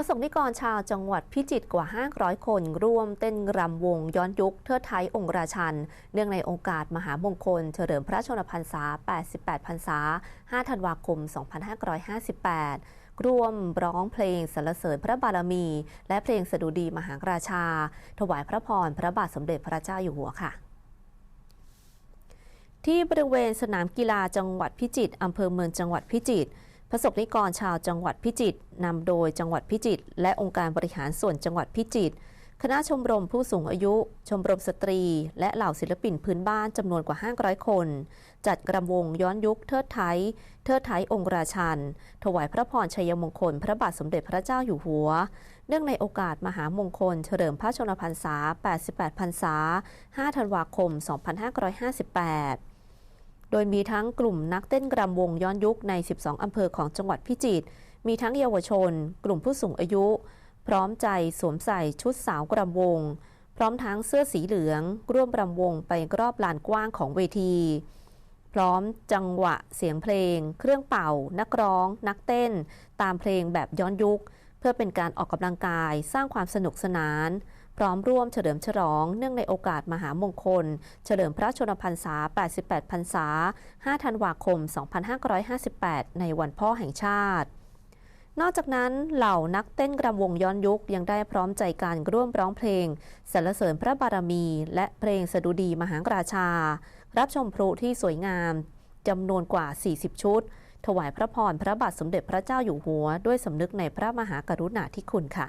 ประสงค์นิกรชาวจังหวัดพิจิตรกว่า 500 คน ร่วมเต้นรำวงย้อนยุคเทิดไทยองค์ราชัน เนื่องในโอกาสมหามงคล เฉลิมพระชนมพรรษา 88 พรรษา 5 ธันวาคม 2558 ร่วมร้องเพลงสรรเสริญพระบารมี และเพลงสดุดีมหาราชา ถวายพระพรพระบาทสมเด็จพระเจ้าอยู่หัวค่ะที่บริเวณสนามกีฬาจังหวัดพิจิตรอำเภอเมืองจังหวัดพิจิตร ประสบนิกรชาวจังหวัดพิจิตรนำโดยจังหวัดพิจิตรและองค์การบริหารส่วนจังหวัดพิจิตรคณะชมรมผู้สูงอายุ ชมรมสตรี และเหล่าศิลปินพื้นบ้านจำนวนกว่า 500 คน จัดกระวงย้อนยุคเทิดไทย เทิดไทยองค์ราชัน ถวายพระพรชัยมงคล พระบาทสมเด็จพระเจ้าอยู่หัว เนื่องในโอกาสมหามงคล เฉลิมพระชนมพรรษา 88 พรรษา 5 ธันวาคม 2558 โดยมีทั้งกลุ่มนักเต้นกรำวงย้อนยุคใน 12 อำเภอของจังหวัดพิจิตร มีทั้งเยาวชน กลุ่มผู้สูงอายุ พร้อมใจสวมใส่ชุดสาวกรำวง พร้อมทั้งเสื้อสีเหลือง ร่วมรำวงไปรอบลานกว้างของเวที พร้อมจังหวะเสียงเพลง เครื่องเป่า นักร้อง นักเต้น ตามเพลงแบบย้อนยุค เพื่อเป็นการออกกำลังกายสร้างความสนุกสนาน พร้อมร่วมเฉลิมฉลอง เนื่องในโอกาสมหามงคล เฉลิมพระชนมพรรษา 88 พรรษา 5 ธันวาคม 2558 ในวันพ่อแห่งชาตินอกจากนั้นเหล่านักเต้นกระวงย้อนยุคยังได้พร้อมใจการร่วมร้องเพลงสรรเสริญพระบารมี และเพลงสดุดีมหาราชา รับชมพลุที่สวยงามจำนวนกว่า 40 ชุด ถวายพระพรพระบาทสมเด็จพระเจ้าอยู่หัว ด้วยสำนึกในพระมหากรุณาธิคุณค่ะ